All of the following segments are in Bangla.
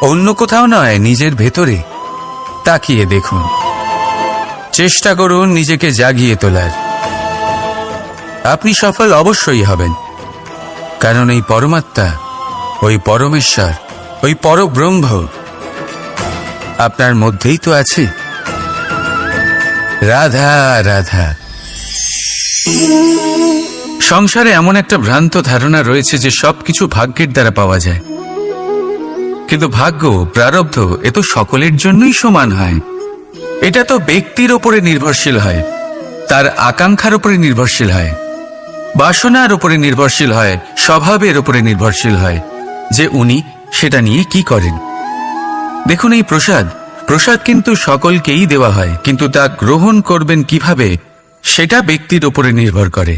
অন্য কোথাও নয়, নিজের ভেতরে। তাকিয়ে দেখুন। চেষ্টা করুন নিজেকে জাগিয়ে তোলার। আপনি সফল অবশ্যই হবেন। কারণ এই পরমাত্মা, ওই পরমেশ্বর, ওই পরব্রহ্ম আপনার মধ্যেই তো আছে। রাধা রাধা। সংসারে এমন একটা ভ্রান্ত ধারণা রয়েছে যে সবকিছু ভাগ্যের দ্বারা পাওয়া যায়। কিন্তু ভাগ্য, প্রারব্ধ, এ তো সকলের জন্যই সমান হয়। এটা তো ব্যক্তির ওপরে নির্ভরশীল হয়, তার আকাঙ্ক্ষার উপরে নির্ভরশীল হয়, বাসনার উপরে নির্ভরশীল হয়, স্বভাবের উপরে নির্ভরশীল হয়, যে উনি সেটা নিয়ে কি করেন। দেখুন এই প্রসাদ প্রসাদ কিন্তু সকলকেই দেওয়া হয়, কিন্তু তা গ্রহণ করবেন কীভাবে, সেটা ব্যক্তির উপরে নির্ভর করে।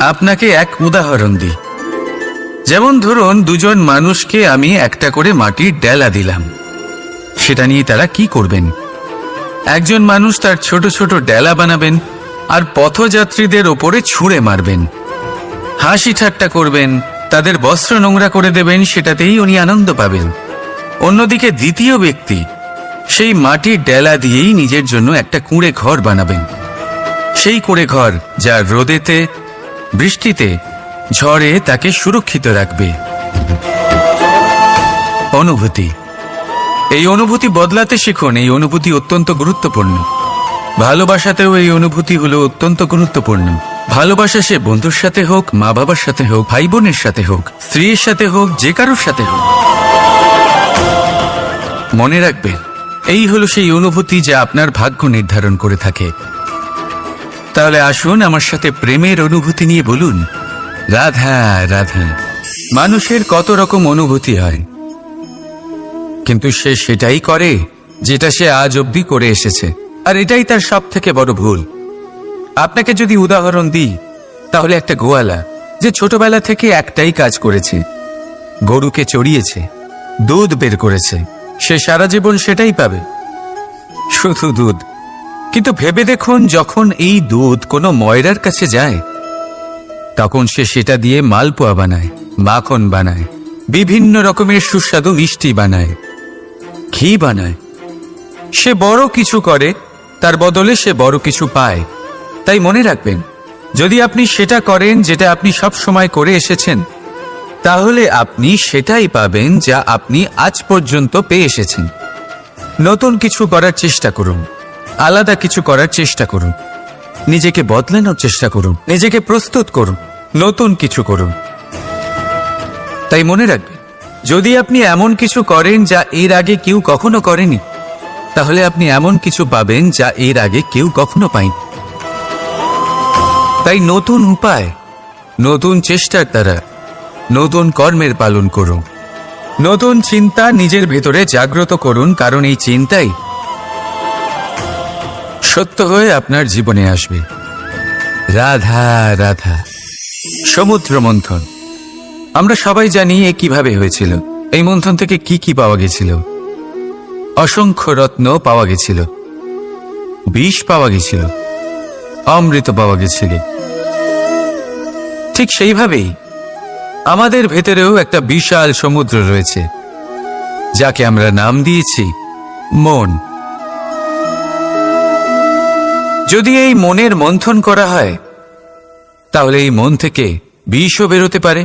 আপনাকে এক উদাহরণ দিই। যেমন ধরুন দুজন মানুষকে আমি একটা করে মাটির ডেলা দিলাম। সেটা নিয়ে তারা কি করবেন? একজন মানুষ তার ছোট ছোট ডেলা বানাবেন আর পথযাত্রীদের ওপরে ছুঁড়ে মারবেন। হাসি ঠাট্টা করবেন, তাদের বস্ত্র নোংরা করে দেবেন, সেটাতেই উনি আনন্দ পাবেন। অন্যদিকে দ্বিতীয় ব্যক্তি, সেই মাটির ডেলা দিয়েই নিজের জন্য একটা কুঁড়ে ঘর বানাবেন। সেই কুঁড়ে ঘর যা রোদেতে, বৃষ্টিতে ঝড়ে তাকে সুরক্ষিত রাখবে। অনুভূতি। এই অনুভূতি বদলাতে শিখুন, এই অনুভূতি অত্যন্ত গুরুত্বপূর্ণ। ভালোবাসাতেও এই অনুভূতি হলো অত্যন্ত গুরুত্বপূর্ণ। ভালোবাসা সে বন্ধুর সাথে হোক মা বাবার সাথে হোক ভাই বোনের সাথে হোক, স্ত্রীর সাথে হোক, যে কারোর সাথে হোক। মনে রাখবেন, এই হলো সেই অনুভূতি যা আপনার ভাগ্য নির্ধারণ করে থাকে। তাহলে আসুন আমার সাথে প্রেমের অনুভূতি নিয়ে বলুন। রাধা রাধা। মানুষের কত রকম অনুভূতি হয়। কিন্তু সে সেটাই করে যেটা সে আজ অবধি করে এসেছে। আর এটাই তার সব থেকে বড় ভুল। আপনাকে যদি উদাহরণ দিই, তাহলে একটা গোয়ালা যে ছোটবেলা থেকে একটাই কাজ করেছে, গরুকে চড়িয়েছে, দুধ বের করেছে, সে সারা জীবন সেটাই পাবে। শুধু দুধ। কিন্তু ভেবে দেখুন, যখন এই দুধ কোনো ময়রার কাছে যায় তখন সে সেটা দিয়ে মালপোয়া বানায়, মাখন বানায়, বিভিন্ন রকমের সুস্বাদু মিষ্টি বানায়, ঘি বানায়। সে বড় কিছু করে, তার বদলে সে বড় কিছু পায়। তাই মনে রাখবেন, যদি আপনি সেটা করেন যেটা আপনি সব সময় করে এসেছেন, তাহলে আপনি সেটাই পাবেন যা আপনি আজ পর্যন্ত পেয়ে এসেছেন। নতুন কিছু করার চেষ্টা করুন, আলাদা কিছু করার চেষ্টা করুন। নিজেকে বদলানোর চেষ্টা করুন। নিজেকে প্রস্তুত করুন। নতুন কিছু করুন। তাই মনে রাখবেন, যদি আপনি এমন কিছু করেন যা এর আগে কেউ কখনো করেনি, তাহলে আপনি এমন কিছু পাবেন যা এর আগে কেউ কখনো পায়নি। তাই নতুন উপায়, নতুন চেষ্টার দ্বারা নতুন কর্মের পালন করুন। নতুন চিন্তা নিজের ভেতরে জাগ্রত করুন, কারণ এই চিন্তাই সত্য হয়ে আপনার জীবনে আসবে। রাধা রাধা, সমুদ্র মন্থন। আমরা সবাই জানি এ কীভাবে হয়েছিল। এই মন্থন থেকে কি কি পাওয়া গেছিল? অসংখ্য রত্ন পাওয়া গেছিল। বিষ পাওয়া গেছিল। অমৃত পাওয়া গেছিল। ঠিক সেইভাবেই আমাদের ভেতরেও একটা বিশাল সমুদ্র রয়েছে, যাকে আমরা নাম দিয়েছি মন। যদি এই মনের মন্থন করা হয়, তাহলে এই মন থেকে বিষও বেরোতে পারে,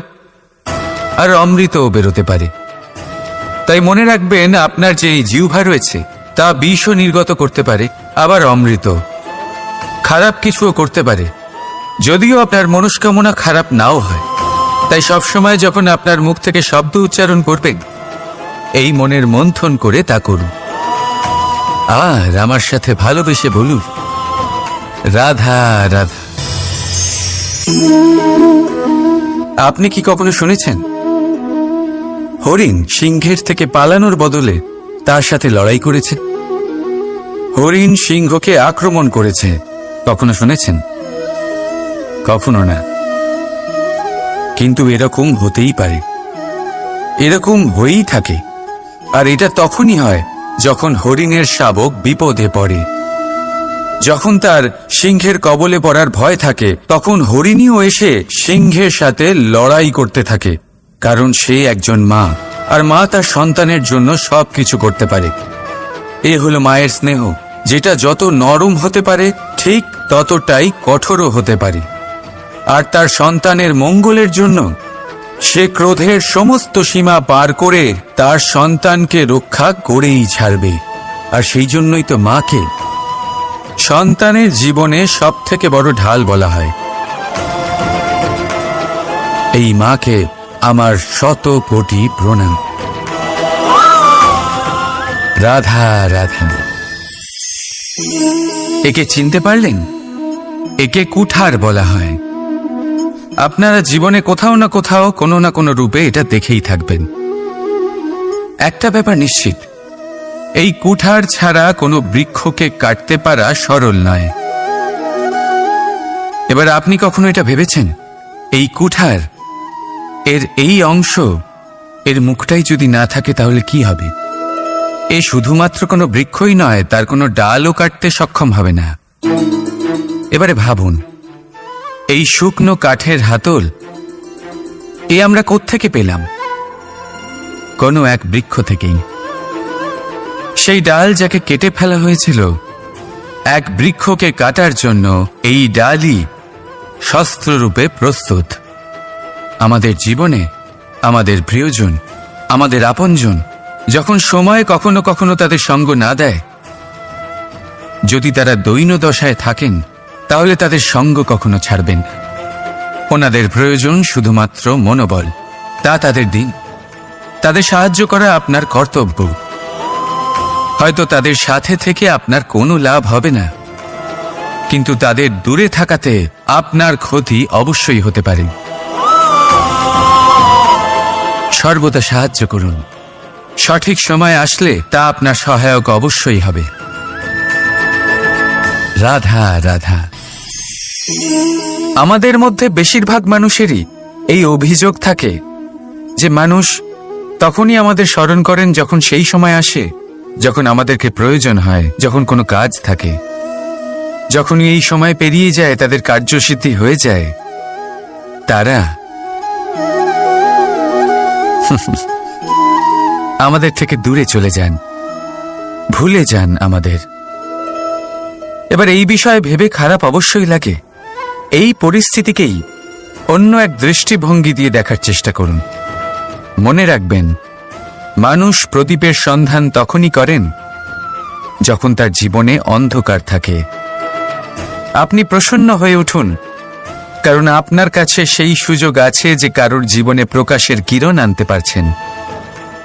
আর অমৃতও বেরোতে পারে। তাই মনে রাখবেন, আপনার যে জিহ্বা রয়েছে, তা বিষও নির্গত করতে পারে, আবার অমৃত খারাপ কিছুও করতে পারে। যদিও আপনার মনস্কামনা খারাপ নাও হয়, তাই সবসময় যখন আপনার মুখ থেকে শব্দ উচ্চারণ করবেন, এই মনের মন্থন করে তা করুন। আর আমার সাথে ভালোবেসে বলুন। রাধা রাধা। আপনি কি কখনো শুনেছেন? হরিণ সিংহের থেকে পালানোর বদলে তার সাথে লড়াই করেছে। হরিণ সিংহকে আক্রমণ করেছে। কখনো শুনেছেন? কখনো না। কিন্তু এরকম হতেই পারে। এরকম হয়েই থাকে। আর এটা তখনই হয় যখন হরিণের শাবক বিপদে পড়ে। যখন তার সিংহের কবলে পড়ার ভয় থাকে, তখন হরিণীও এসে সিংহের সাথে লড়াই করতে থাকে, কারণ সে একজন মা, আর মা তার সন্তানের জন্য সব কিছু করতে পারে। এ হলো মায়ের স্নেহ, যেটা যত নরম হতে পারে, ঠিক ততটাই কঠোরও হতে পারে। আর তার সন্তানের মঙ্গলের জন্য, সে ক্রোধের সমস্ত সীমা পার করে তার সন্তানকে রক্ষা করেই ছাড়বে, আর সেই জন্যই তো মাকে সন্তানের জীবনে সব থেকে বড় ঢাল বলা হয়। এই মাকে আমার শত কোটি প্রণাম। রাধা রাধা। একে চিনতে পারলেন? একে কুঠার বলা হয়। আপনারা জীবনে কোথাও না কোথাও কোনো না কোনো রূপে এটা দেখেই থাকবেন। একটা ব্যাপার নিশ্চিত এই কুঠার ছাড়া কোনো বৃক্ষকে কাটতে পারা সরল নয়। এবার আপনি কখনো এটা ভেবেছেন? এই কুঠার, এর এই অংশ, এর মুখটাই যদি না থাকে তাহলে কি হবে? এ শুধুমাত্র কোনো বৃক্ষই নয়, তার কোনো ডালও কাটতে সক্ষম হবে না। এবারে ভাবুন, এই শুকনো কাঠের হাতল, এ আমরা কোত্থেকে পেলাম? কোনো এক বৃক্ষ থেকেই। সেই ডাল যাকে কেটে ফেলা হয়েছিল, এক বৃক্ষকে কাটার জন্য এই ডালই শস্ত্ররূপে প্রস্তুত। আমাদের জীবনে, আমাদের প্রিয়জন, আমাদের আপনজন, যখন সময় কখনো কখনো তাদের সঙ্গ না দেয়, যদি তারা দৈন দশায় থাকেন, তাহলে তাদের সঙ্গ কখনো ছাড়বেন না। ওনাদের প্রয়োজন শুধুমাত্র মনোবল, তা তাদের দিন। তাদের সাহায্য করা আপনার কর্তব্য। হয়তো তাদের সাথে থেকে আপনার কোনো লাভ হবে না। কিন্তু তাদের দূরে থাকাতে আপনার ক্ষতি অবশ্যই হতে পারে। সর্বদা সাহায্য করুন। সঠিক সময় আসলে তা আপনার সহায়ক অবশ্যই হবে। রাধা রাধা। আমাদের মধ্যে বেশিরভাগ মানুষেরই এই অভিযোগ থাকে যে মানুষ তখনই আমাদের স্মরণ করেন যখন সেই সময় আসে যখন আমাদেরকে প্রয়োজন হয়, যখন কোনো কাজ থাকে, যখনই এই সময় পেরিয়ে যায়, তাদের কার্যসিদ্ধি হয়ে যায়, তারা আমাদের থেকে দূরে চলে যান, ভুলে যান আমাদের। এবার এই বিষয়ে ভেবে খারাপ অবশ্যই লাগে। এই পরিস্থিতিকেই অন্য এক দৃষ্টিভঙ্গি দিয়ে দেখার চেষ্টা করুন। মনে রাখবেন মানুষ প্রদীপের সন্ধান তখনই করেন যখন তার জীবনে অন্ধকার থাকে। আপনি প্রসন্ন হয়ে উঠুন, কারণ আপনার কাছে সেই সুযোগ আছে যে কারোর জীবনে প্রকাশের কিরণ আনতে পারছেন,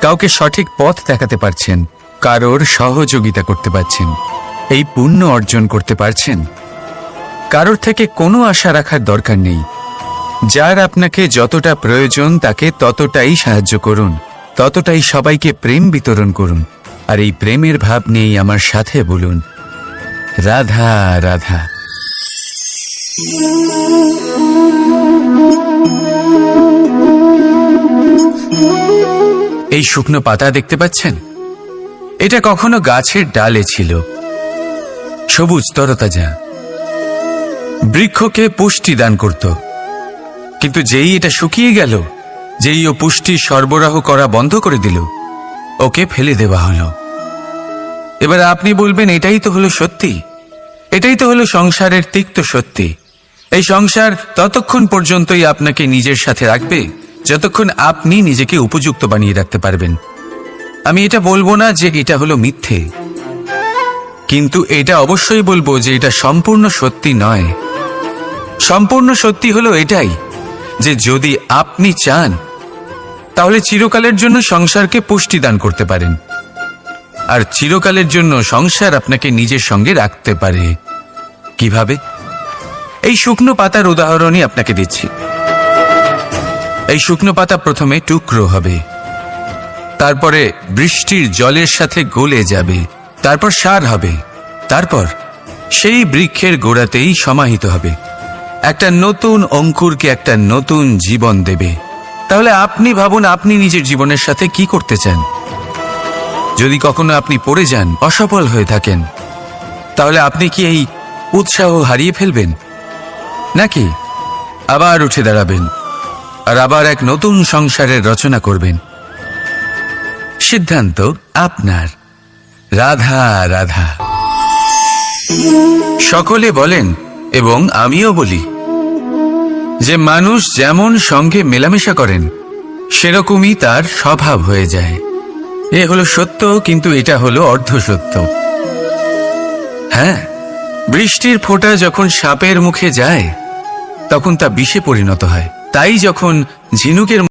কাউকে সঠিক পথ দেখাতে পারছেন, কারোর সহযোগিতা করতে পারছেন, এই পুণ্য অর্জন করতে পারছেন। কারোর থেকে কোনো আশা রাখার দরকার নেই। যার আপনাকে যতটা প্রয়োজন তাকে ততটাই সাহায্য করুন। ততটাই সবাইকে প্রেম বিতরণ করুন আর এই প্রেমের ভাব নিয়েই আমার সাথে বলুন। রাধা রাধা। এই শুকনো পাতা দেখতে পাচ্ছেন? এটা কখনো গাছের ডালে ছিল। সবুজ তরতাজা। বৃক্ষকে পুষ্টি দান করত। কিন্তু যেই এটা শুকিয়ে গেল যেই ও পুষ্টি সরবরাহ করা বন্ধ করে দিল, ওকে ফেলে দেওয়া হলো। এবার আপনি বলবেন, এটাই তো হলো সত্যি। এটাই তো হলো সংসারের তিক্ত সত্যি। এই সংসার ততক্ষণ পর্যন্তই আপনাকে নিজের সাথে রাখবে, যতক্ষণ আপনি নিজেকে উপযুক্ত বানিয়ে রাখতে পারবেন। আমি এটা বলব না যে এটা হলো মিথ্যে। কিন্তু এটা অবশ্যই বলব যে এটা সম্পূর্ণ সত্যি নয়। সম্পূর্ণ সত্যি হলো এটাই যে যদি আপনি চান তাহলে চিরকালের জন্য সংসারকে পুষ্টি দান করতে পারেন। আর চিরকালের জন্য সংসার আপনাকে নিজের সঙ্গে রাখতে পারে। কীভাবে? এই শুকনো পাতার উদাহরণই আপনাকে দিচ্ছি। এই শুকনো পাতা প্রথমে টুকরো হবে। তারপরে বৃষ্টির জলের সাথে গলে যাবে। তারপর সার হবে। তারপর সেই বৃক্ষের গোড়াতেই সমাহিত হবে। একটা নতুন অঙ্কুরকে একটা নতুন জীবন দেবে। তাহলে আপনি ভাবুন আপনি নিজের জীবনের সাথে কি করতে চান। যদি কখনো আপনি পড়ে যান, অসফল হয়ে থাকেন, তাহলে আপনি কি এই উৎসাহ হারিয়ে ফেলবেন? নাকি আবার উঠে দাঁড়াবেন আর আবার এক নতুন সংসারের রচনা করবেন? সিদ্ধান্ত আপনার। রাধা রাধা। সকলে বলেন, এবং আমিও বলি যে মানুষ যেমন সঙ্গে মেলামেশা করেন, সেরকমই তার স্বভাব হয়ে যায়। এ হলো সত্য, কিন্তু এটা হলো অর্ধ সত্য হ্যাঁ বৃষ্টির ফোঁটা যখন সাপের মুখে যায়, তখন তা বিষে পরিণত হয়। তাই যখন ঝিনুকের